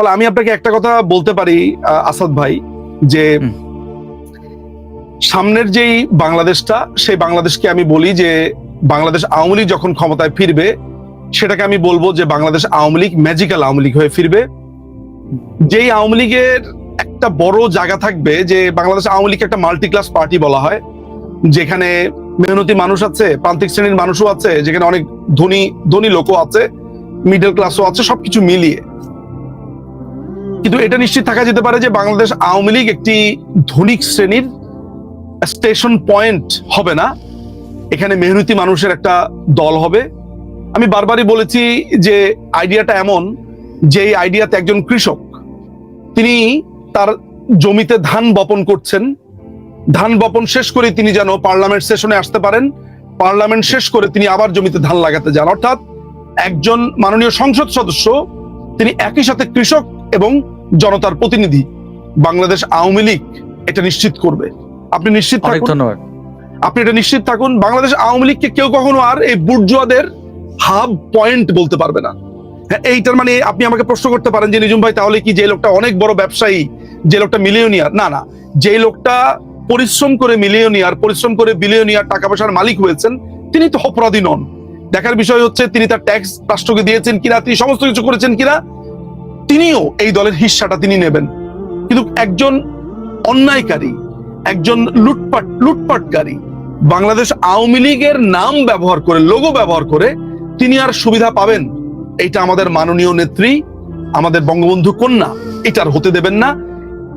ফলে আমি আপনাকে একটা কথা বলতে পারি আসাদ ভাই যে সামনের যেই বাংলাদেশটা সেই বাংলাদেশকে আমি বলি যে বাংলাদেশ আওয়ামী লীগ যখন ক্ষমতায় ফিরবে সেটাকে আমি বলব যে বাংলাদেশ আওয়ামী লীগ ম্যাজিক্যাল আওয়ামী লীগ হয়ে ফিরবে। যেই আওয়ামী লীগের একটা বড় জায়গা থাকবে যে বাংলাদেশ আওয়ামী লীগ একটা মাল্টি ক্লাস পার্টি বলা হয় যেখানে মেহনতি মানুষ আছে প্রান্তিক শ্রেণির মানুষও আছে যেখানে অনেক ধনী ধনী লোকও আছে মিডল ক্লাসও আছে সবকিছু মিলিয়ে। কিন্তু এটা নিশ্চিত থাকা যেতে পারে যে বাংলাদেশ আওয়ামী লীগ একটি ধনিক শ্রেণির স্টেশন পয়েন্ট হবে না। এখানে মেহনতি মানুষের একটা দল হবে। আমি বারবারই বলেছি যে আইডিয়াটা এমন যে এই আইডিয়াতে একজন কৃষক, তিনি তার জমিতে ধান বপন করছেন। ধান বপন শেষ করে তিনি যেন পার্লামেন্ট সেশনে আসতে পারেন। পার্লামেন্ট শেষ করে তিনি আবার জমিতে ধান লাগাতে যান। অর্থাৎ একজন মাননীয় সংসদ সদস্য, তিনি একই সাথে কৃষক এবং জনতার প্রতিনিধি বাংলাদেশ আওয়ামী লীগ এটা নিশ্চিত করবে। আপনি নিশ্চিত অনেক থাকুন। ধন্যবাদ। আপনি এটা নিশ্চিত থাকুন বাংলাদেশ আওয়ামী লীগকে কেউ কখনো আর এই বুর্জুয়াদের হাব পয়েন্ট বলতে পারবে না। হ্যাঁ, এইটার মানে আপনি আমাকে প্রশ্ন করতে পারেন যে নিজুম ভাই তাহলে কি যে লোকটা অনেক বড় ব্যবসায়ী যে লোকটা মিলিয়নিয়ার? না না। যে লোকটা পরিশ্রম করে মিলিয়নিয়ার পরিশ্রম করে বিলিয়নিয়ার টাকা পয়সার মালিক হয়েছেন তিনি তো অপরাধী নন। দেখার বিষয় হচ্ছে তিনি তার ট্যাক্স রাষ্ট্রকে দিয়েছেন কিনা তিনি সমস্ত কিছু করেছেন কিনা তিনিও এই দলের হিস্সাটা তিনি নেবেন। কিন্তু একজন অন্যায়কারী, একজন লুটপাট, লুটপাটকারী, বাংলাদেশ আওয়ামী লীগের নাম ব্যবহার করে লোগো ব্যবহার করে তিনি আর সুবিধা পাবেন। এটা আমাদের মাননীয় নেত্রী, আমাদের বঙ্গবন্ধু কন্যা এটা আর হতে দেবেন না।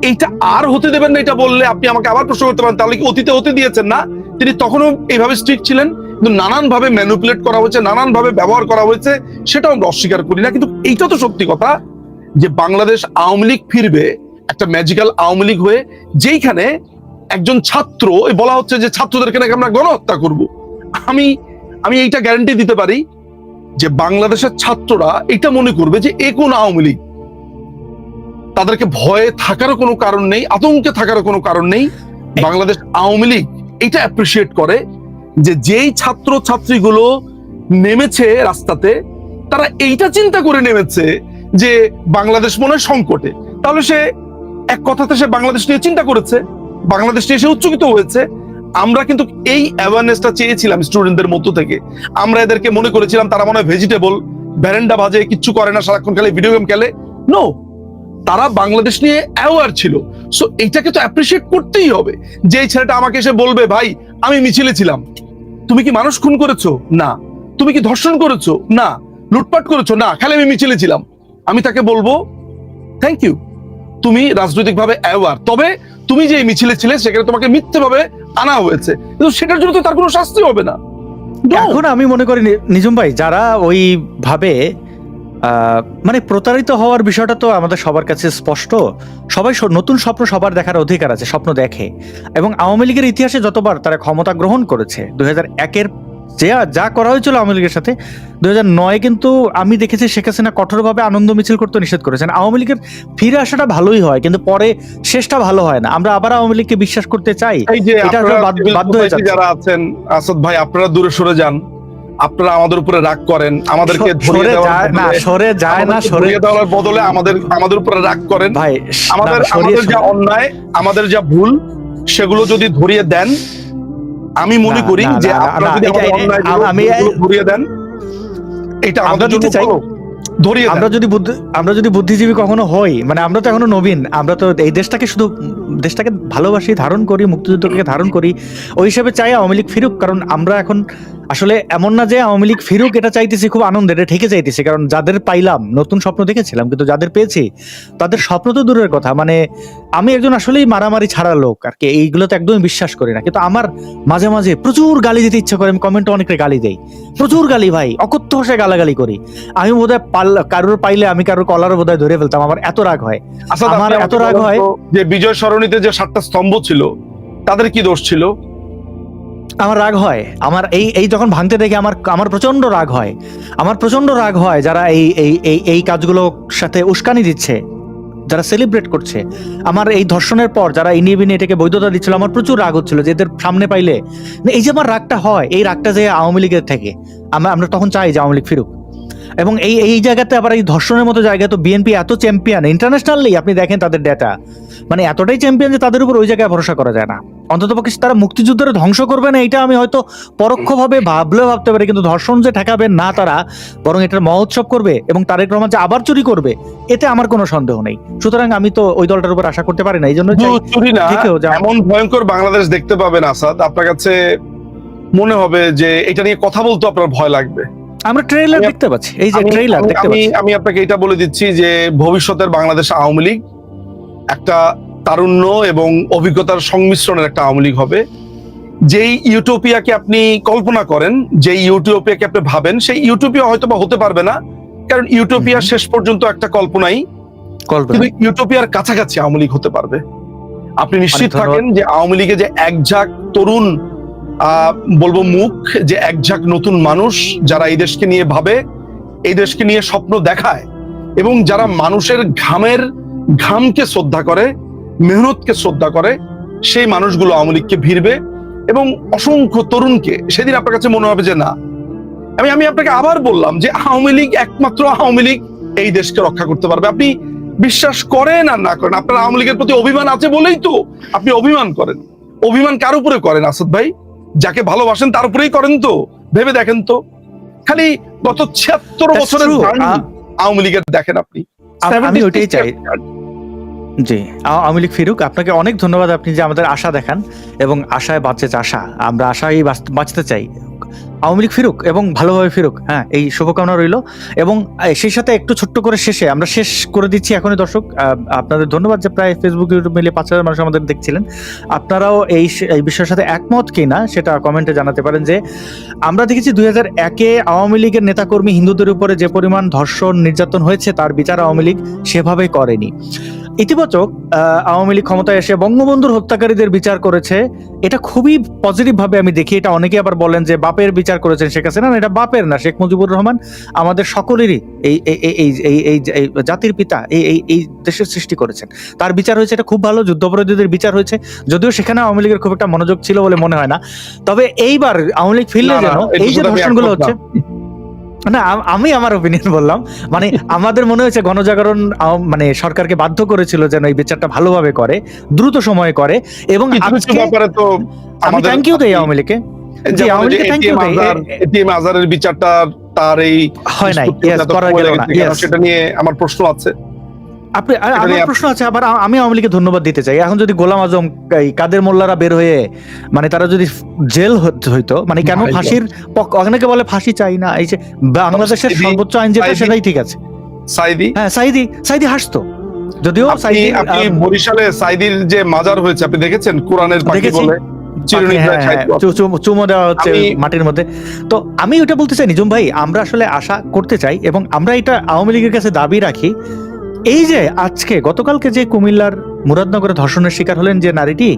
এইটা আর হতে দেবেন না, এটা বললে আপনি আমাকে আবার প্রশ্ন করতে পারেন, তাহলে কি অতীতে হতে দিয়েছেন না? তিনি তখনও এইভাবে স্ট্রিক্ট ছিলেন, কিন্তু নানান ভাবে ম্যানুপুলেট করা হয়েছে নানান ভাবে ব্যবহার করা হয়েছে, সেটাও আমরা অস্বীকার করি না। কিন্তু এইটা তো সত্যি কথা যে বাংলাদেশ আওয়ামী লীগ ফিরবে, একটা ম্যাজিক্যাল আওয়ামী লীগ হয়ে, যেইখানে একজন ছাত্র বলা হচ্ছে যে ছাত্রদেরকে নাকি আমরা গণহত্যা করব। আমি আমি এইটা গ্যারান্টি দিতে পারি যে বাংলাদেশের ছাত্ররা এটা মনে করবে যে এ কোন আওয়ামী লীগ। তাদেরকে ভয়ে থাকারও কোনো কারণ নেই, আতঙ্কে থাকারও কোনো কারণ নেই। বাংলাদেশ আওয়ামী লীগ এটা অ্যাপ্রিসিয়েট করে যে যেই ছাত্র ছাত্রীগুলো নেমেছে রাস্তাতে, তারা এইটা চিন্তা করে নেমেছে যে বাংলাদেশ মনে সংকটে। তাহলে সে এক কথাতে সে বাংলাদেশ নিয়ে চিন্তা করেছে, বাংলাদেশ নিয়ে সে উচ্চকিত হয়েছে। আমরা কিন্তু এই অ্যাওয়ারনেসটা চেয়েছিলাম স্টুডেন্টদের মধ্য থেকে। আমরা এদেরকে মনে করেছিলাম তারা মনে হয় ভেজিটেবল ভ্যারেন্ডা ভাজে, কিচ্ছু করে না, সারাক্ষণ খেলে ভিডিও গেম খেলে। নো তারা বাংলাদেশ নিয়ে অ্যাওয়ার ছিল। সো এইটাকে তো অ্যাপ্রিসিয়েট করতেই হবে। যে ছেলেটা আমাকে এসে বলবে, ভাই, আমি মিছিলে ছিলাম। তুমি কি মানুষ খুন করেছ? না। তুমি কি ধর্ষণ করেছ? না। লুটপাট করেছ? না, খালি আমি মিছিলে ছিলাম। আমি তাকে বলব থ্যাংক ইউ তুমি রাজনৈতিকভাবে অ্যাওয়ার তবে তুমি যে মিছিলে ছিলে, সেখানে তোমাকে মিথ্যেভাবে আনা হয়েছে। কিন্তু সেটার জন্য তো তার কোনো শাস্তি হবে না. এখন আমি মনে করি নিজুম ভাই, যারা ওই ভাবে মানে প্রতারিত হওয়ার বিষয়টা তো আমাদের সবার কাছে স্পষ্ট। সবাই নতুন স্বপ্ন সবার দেখার অধিকার আছে, স্বপ্ন দেখে। এবং আওয়ামী লীগের ইতিহাসে যতবার তারা ক্ষমতা গ্রহণ করেছে, দুই হাজার একের যে যা করা হয়েছিল আওয়ামী লীগের সাথে। দুই হাজার নয় কিন্তু আমি দেখেছি শেখ হাসিনা কঠোরভাবে আনন্দ মিছিল করতে নিষেধ করেছেন। আওয়ামী লীগের ফিরে আসাটা ভালোই হয় কিন্তু পরে শেষটা ভালো হয় না। আমরা আবার আওয়ামী লীগকে বিশ্বাস করতে চাই। এটা বাধ্য- হয়ে যারা আছেন আসাদ ভাই আপনারা দূরে সরে যান। আপনারা আমাদের উপরে রাগ করেন। আমাদেরকে যায় না সরে যায় না সরে দেওয়ার বদলে আমাদের আমাদের উপরে রাগ করেন। ভাই আমাদের আমাদের যা অন্যায় আমাদের যা ভুল সেগুলো যদি ধরিয়ে দেন আমি মনে করি যে আপনারা যদি আমি- ঘুরিয়ে দেন এটা আমরা আমাদের জন্য চাই। ধরিয়ে আমরা যদি বুদ্ধি- আমরা যদি বুদ্ধিজীবী কখনো হই মানে আমরা তো এখনও নবীন আমরা তো এই দেশটাকে শুধু দেশটাকে ভালোবাসি ধারণ করি মুক্তিযুদ্ধকে ধারণ করি ওই হিসাবে চাই আওয়ামী লীগ ফিরুক কারণ আমরা এখন আসলে এমন না যে আওয়ামী লীগ ফিরুক এটা চাইতেছি খুব আনন্দের এটা ঠিকই চাইতেছি কারণ যাদের পাইলাম নতুন স্বপ্ন দেখেছিলাম কিন্তু যাদের পেয়েছি তাদের স্বপ্ন তো দূরের কথা। মানে আমি একজন আসলেই মারামারি ছাড়া লোক আর কি এইগুলো তো একদমই বিশ্বাস করি না। কিন্তু আমার মাঝে মাঝে প্রচুর গালি দিতে ইচ্ছা করে আমি কমেন্টে অনেকে গালি দেই। প্রচুর গালি ভাই অকথ্য ভাষায় গালাগালি করি। আমি বোধহয় পাল কারোর পাইলে আমি কারোর কলার বোধহয় ধরে ফেলতাম আমার এত রাগ হয়। আমার এত রাগ হয়- যে বিজয় সরণিতে যে সাতটা স্তম্ভ ছিল তাদের কি দোষ ছিল? আমার রাগ হয়। আমার এই এই যখন ভাঙতে দেখে আমার আমার প্রচণ্ড রাগ হয়। আমার প্রচণ্ড রাগ হয় যারা এই এই এই কাজগুলোর সাথে উস্কানি দিচ্ছে যারা সেলিব্রেট করছে। আমার এই ধর্ষণের পর যারা ইনিয়ে বিনিয়ে এটাকে বৈধতা দিচ্ছিল আমার প্রচুর রাগ হচ্ছিল যে এদের সামনে পাইলে না, এই যে আমার রাগটা হয় এই রাগটা যে আওয়ামী লীগের থেকে আমরা আমরা তখন চাই যে আওয়ামী লীগ ফিরুক। এবং এই এই জায়গাতে আবার এই ধর্ষণের মতো জায়গায় তো বিএনপি এত চ্যাম্পিয়ন ইন্টারন্যাশনালি আপনি দেখেন তাদের ডেটা মানে এতটাই চ্যাম্পিয়ন যে তাদের উপর ওই জায়গায় ভরসা করা যায় না। অন্তত পক্ষে তারা মুক্তিযুদ্ধের ধ্বংস করবে না এটা আমি হয়তো পরোক্ষভাবে ভাবলেও ভাবতে পারি কিন্তু ধর্ষণ যে ঠেকাবেন না তারা বরং এটার মহোৎসব করবে এবং তারেক রহমান যে আবার চুরি করবে এতে আমার কোনো সন্দেহ নেই। সুতরাং আমি তো ওই দলটার উপর আশা করতে পারি না এই জন্য চুরি না। এমন ভয়ঙ্কর বাংলাদেশ দেখতে পাবেন আসাদ। আপনার কাছে মনে হবে যে এটা নিয়ে কথা বলতে আপনার ভয় লাগবে। আমরা ট্রেলার দেখতে পাচ্ছি এই যে ট্রেলার দেখতে পাচ্ছি। আমি আপনাকে এটা বলে দিচ্ছি যে ভবিষ্যতের বাংলাদেশ আওয়ামী লীগ একটা তারুণ্য এবং অভিজ্ঞতার সংমিশ্রণের একটা আওয়ামী লীগ হবে। যেই ইউটোপিয়াকে আপনি কল্পনা করেন যেই ইউটোপিয়াকে আপনি ভাবেন সেই ইউটোপিয়া হয়তো বা হতে পারবে না কারণ ইউটোপিয়া শেষ পর্যন্ত একটা কল্পনাই কিন্তু ইউটোপিয়ার কাছাকাছি আওয়ামী লীগ হতে পারবে। আপনি নিশ্চিত থাকেন যে আওয়ামী লীগে যে একঝাঁক তরুণ আহ, বলব মুখ যে একঝাঁক নতুন মানুষ যারা এই দেশকে নিয়ে ভাবে এই দেশকে নিয়ে স্বপ্ন দেখায় এবং যারা মানুষের ঘামের ঘামকে শ্রদ্ধা করে মেহনতকে শ্রদ্ধা করে সেই মানুষগুলো আওয়ামী লীগকে ভিড়বে এবং অসংখ্য তরুণকে সেদিন আপনার কাছে মনে হবে যে না আমি আমি আপনাকে আবার বললাম যে আওয়ামী লীগ একমাত্র আওয়ামী লীগ এই দেশকে রক্ষা করতে পারবে। আপনি বিশ্বাস করেন আর না করেন আপনার আওয়ামী লীগের প্রতি অভিমান আছে বলেই তো আপনি অভিমান করেন। অভিমান কার উপরে করেন আসাদ ভাই? যাকে ভালোবাসেন তার উপরেই করেন তো ভেবে দেখেন তো। খালি গত ছিয়াত্তর বছরের আওয়ামী লীগের দেখেন আপনি। আম- আমি 76 ওইটাই চাই. জি। আওয়ামী লীগ ফিরুক, আপনাকে অনেক ধন্যবাদ আপনি যে আমাদের আশা দেখান এবং আশায় বাঁচে চাষা আমরা আশায় বাঁচতে চাই। আওয়ামী লীগ ফিরুক এবং ভালোভাবে ফিরুক হ্যাঁ এই শুভকামনা রইল। এবং সেই সাথে একটু ছোট্ট করে শেষে আমরা শেষ করে দিচ্ছি এখনই দর্শক আপনাদের ধন্যবাদ যে প্রায় ফেসবুক ইউটিউব মিলিয়ে পাঁচ হাজার মানুষ আমাদের দেখছিলেন। আপনারাও এই এই বিষয়ের সাথে একমত কি না সেটা কমেন্টে জানাতে পারেন যে, আমরা দেখেছি দুই হাজার একে আওয়ামী লীগের নেতাকর্মী হিন্দুদের উপরে যে পরিমাণ ধর্ষণ, নির্যাতন হয়েছে, তার বিচার আওয়ামী লীগ সেভাবে করেনি। ইতিবাচক আওয়ামী লীগ ক্ষমতায় এসে বঙ্গবন্ধুর হত্যাকারীদের বিচার করেছে এটা খুবই পজিটিভ ভাবে আমি দেখি। এটা অনেকে আবার বলেন যে বাপের বিচার করেছেন শেখ হাসিনা। না, এটা বাপের না শেখ মুজিবুর রহমান আমাদের সকলেরই এই এই এই- এই জাতির পিতা এই এই এই দেশের সৃষ্টি করেছেন। তার বিচার হয়েছে এটা খুব ভালো যুদ্ধাপরাধীদের বিচার হয়েছে। যদিও সেখানে আওয়ামী লীগের খুব একটা মনোযোগ ছিল বলে মনে হয় না। তবে এইবার আওয়ামী লীগ ফিরলে যেন এই যে ধর্ষণগুলো হচ্ছে না আমি আমার ওপিনিয়ন বললাম। মানে আমাদের মনে হয়েছে গণজাগরণ মানে সরকারকে বাধ্য করেছিল যেন এই বিচারটা ভালোভাবে করে দ্রুত সময়ে করে এবং আমি থ্যাংক ইউ দেই আওয়ামী লীগকে। বিচারটা তার এই হয় নাই। সেটা নিয়ে আমার প্রশ্ন আছে। আপনি আমার প্রশ্ন আছে আবার আমি আওয়ামী লীগকে ধন্যবাদ দিতে চাই। এখন যদি গোলাম আজম কাদের মোল্লারা বের হয়ে মানে তারা যদি জেল হইতো মানে কেন ফাঁসির অনেকে বলে ফাঁসি চাই না এই যে বাংলাদেশের সর্বোচ্চ আইন যেটা সেটাই ঠিক আছে। সাইদি? হ্যাঁ সাইদি সাইদি হাসতো। যদিও সাইদি আপনি বরিশালে সাইদির যে মাজার হয়েছে আপনি দেখেছেন? কোরআনের পাখি বলে হ্যাঁ, হ্যাঁ, চুমো দেওয়া হচ্ছে মাটির মধ্যে। তো আমি ওটা বলতে চাই নিজম ভাই আমরা আসলে আশা করতে চাই এবং আমরা এটা আওয়ামী লীগের কাছে দাবি রাখি এই যে আজকে গতকালকে যে কুমিল্লার মুরাদনগরে ধর্ষণের শিকার হলেন যে নারীটি,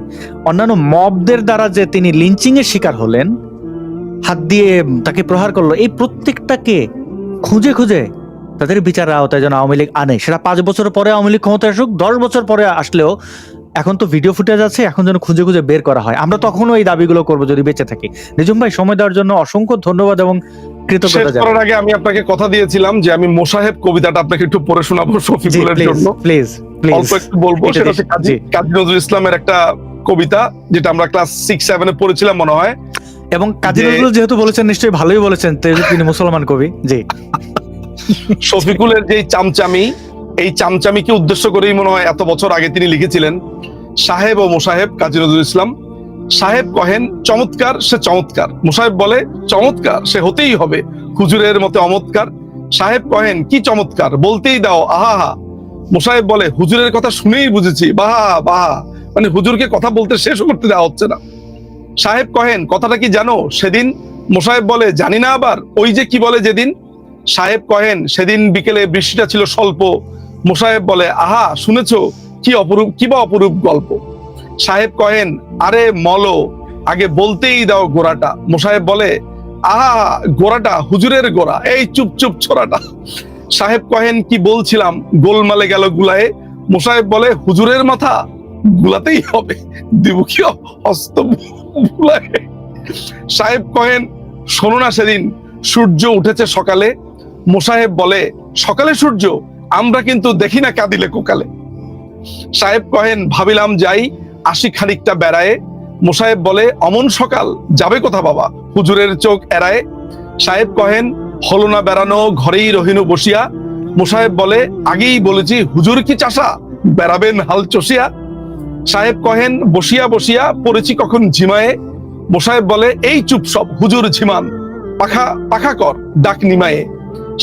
অন্যান্য মবদের দ্বারা যে তিনি লিঞ্চিং এর শিকার হলেন, হাত দিয়ে তাকে প্রহার করল, এই প্রত্যেকটাকে খুঁজে খুঁজে তাদের বিচারের আওতায় যেন আওয়ামী লীগ আনে। সেটা পাঁচ বছর পরে আওয়ামী লীগ ক্ষমতায় আসুক, দশ বছর পরে আসলেও এখন তো ভিডিও ফুটেজ আছে, এখন যেন খুঁজে খুঁজে বের করা হয়। আমরা তখনও এই দাবিগুলো করব যদি বেঁচে থাকি। নিজুম ভাই, সময় দেওয়ার জন্য অসংখ্য ধন্যবাদ এবং কৃতজ্ঞতা জানাই। আগে আমি আপনাকে কথা দিয়েছিলাম যে আমি মোসাহেব কবিতাটা আপনাকে একটু পড়ে শোনাবো শফিকুলের জন্য। প্লিজ অল্প একটু বলব সেটা হচ্ছে কাজী কাজী নজরুল ইসলামের একটা কবিতা যেটা আমরা ক্লাস সিক্স সেভেনে পড়েছিলাম মনে হয়। এবং কাজী নজরুল যেহেতু বলেছেন নিশ্চয়ই ভালোই বলেছেন তিনি মুসলমান কবি। জি। শফিকুলের যে চামচামি এই চামচামিকে উদ্দেশ্য করেই মনে হয় এত বছর আগে তিনি লিখেছিলেন সাহেব ও মোসাহেব কাজী নজরুল ইসলাম। সাহেব কহেন, চমৎকার, সে চমৎকার। মোসাহেব বলে, চমৎকার, সে হতেই হবে। হুজুরের মতে অমৎকার। সাহেব কহেন, কি চমৎকার, বলতেই দাও, আহা মোসাহেব বলে, হুজুরের কথা শুনেই বুঝেছি, বাহা বাহা মানে হুজুরকে কথা বলতে শেষ করতে দেওয়া হচ্ছে না। সাহেব কহেন, কথাটা কি জানো? সেদিন মোসাহেব বলে, জানি না আবার, ওই যে কি বলে যেদিন? সাহেব কহেন, সেদিন বিকেলে বৃষ্টিটা ছিল স্বল্প। মোসাহেব বলে, আহা, শুনেছো? কি অপরূপ, কি বা অপরূপ গল্প? সাহেব কহেন, আরে মলো, আগে বলতেই দাও গোড়াটা। মোসাহেব বলে, আহা, গোড়াটা হুজুরের গোড়া, এই চুপ চুপ ছোড়াটা। সাহেব কহেন, কি বলছিলাম, গোলমালে গেল গুলায়ে? মোসাহেব বলে, হুজুরের মাথা গুলাতেই হবে দিব কি হস্ত সাহেব কহেন, শোনো না সেদিন, সূর্য উঠেছে সকালে। মোসাহেব বলে, সকালে সূর্য? আমরা কিন্তু দেখি না কাঁদিলে কোকালে। সাহেব কহেন, ভাবিলাম যাই আশি খানিকটা বেড়ায় মোসাহেব বলে, অমন সকাল, যাবে কোথা বাবা? হুজুরের চোখ এড়ায় সাহেব কহেন, হলো না বেড়ানো, ঘরেই রহিনু বসিয়া? মোসাহেব বলে, আগেই বলেছি, হুজুর কি চাষা? বেড়াবেন হাল চষিয়া? সাহেব কহেন, বসিয়া বসিয়া, পড়েছি কখন ঝিমায়ে? মোসাহেব বলে, এই চুপ সব, হুজুর ঝিমান, পাখা পাখা কর, ডাক নিমায়ে।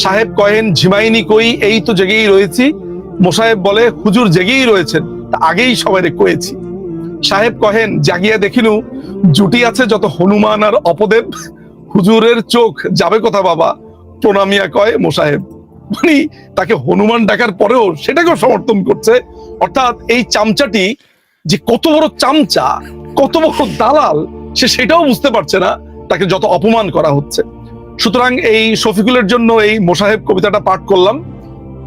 সাহেব কহেন, ঝিমাইনি কই, এই তো জেগেই রয়েছি। মোসাহেব বলে, হুজুর জেগেই রয়েছেন, তা আগেই সবাই কয়েছি। সাহেব কহেন, জাগিয়া দেখিনু, জুটি আছে যত হনুমান আর অপদেব। হুজুরের চোখ যাবে কথা বাবা? প্রণামিয়া কয় মোসাহেব মানে তাকে হনুমান ডাকার পরেও সেটাকেও সমর্থন করছে। অর্থাৎ এই চামচাটি যে কত বড় চামচা, কত বড় দালাল, সে সেটাও বুঝতে পারছে না, তাকে যত অপমান করা হচ্ছে। সুতরাং এই শফিকুলের জন্য এই মোসাহেব কবিতাটা পাঠ করলাম।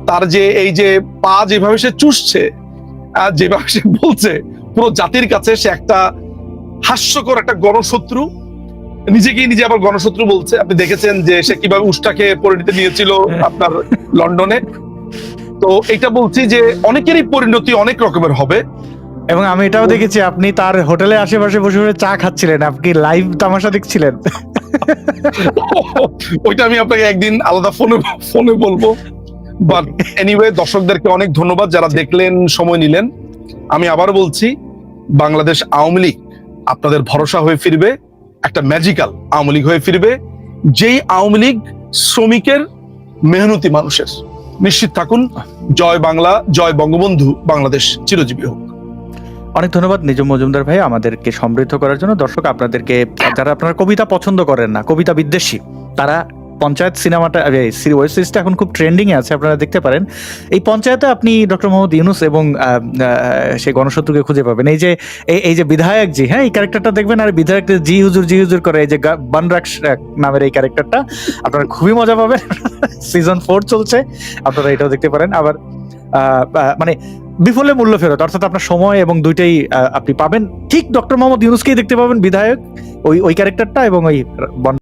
তার যে এই যে পা যেভাবে সে চুষছে, আর যেভাবে সে বলছে পুরো জাতির কাছে সে একটা হাস্যকর একটা গণশত্রু। নিজেকেই নিজে আবার গণশত্রু বলছে। আপনি দেখেছেন যে সে কীভাবে উষ্টাকে পরিণতি নিয়েছিল আপনার লন্ডনে। তো এটা বলছি যে অনেকেরই পরিণতি অনেক রকমের হবে। এবং আমি এটাও দেখেছি আপনি তার হোটেলের আশেপাশে বসে বসে চা খাচ্ছিলেন। আপনি লাইভ তামাশা দেখছিলেন। ওইটা আমি আপনাকে একদিন আলাদা ফোনে ফোনে বলব। বাট এনিওয়ে দর্শকদেরকে অনেক ধন্যবাদ যারা দেখলেন সময় নিলেন। আমি আবার বলছি বাংলাদেশ আওয়ামী লীগ আপনাদের ভরসা হয়ে ফিরবে, একটা ম্যাজিক্যাল আওয়ামী লীগ হয়ে ফিরবে, যেই আওয়ামী লীগ শ্রমিকের মেহনতি মানুষের। নিশ্চিত থাকুন, জয় বাংলা, জয় বঙ্গবন্ধু, বাংলাদেশ চিরজীবী হোক। অনেক ধন্যবাদ নিজম মজুমদার ভাই আমাদেরকে সমৃদ্ধ করার জন্য। দর্শক, আপনাদেরকে, যারা আপনারা কবিতা পছন্দ করেন না, কবিতা বিদ্বেষী, তারা পঞ্চায়েত সিনেমাটা ওয়েব সিরিজটা এখন খুব ট্রেন্ডিং আছে, আপনারা দেখতে পারেন। এই পঞ্চায়েতে আপনি ডক্টর মোহাম্মদ ইউনুস এবং সেই গণশত্রুকে খুঁজে পাবেন। এই যে, এই- যে বিধায়ক জি হ্যাঁ এই ক্যারেক্টারটা দেখবেন, আর বিধায়ক জি হুজুর জি হুজুর করে, এই যে বানরাক্স নামের এই ক্যারেক্টারটা আপনারা খুবই মজা পাবেন। সিজন ফোর চলছে, আপনারা এটাও দেখতে পারেন। আবার মানে বিফলে মূল্য ফেরত, অর্থাৎ আপনার সময় এবং দুইটাই আপনি পাবেন। ঠিক ডক্টর মোহাম্মদ ইউনুসকেই দেখতে পাবেন বিধায়ক, ওই ওই ক্যারেক্টারটা এবং ওই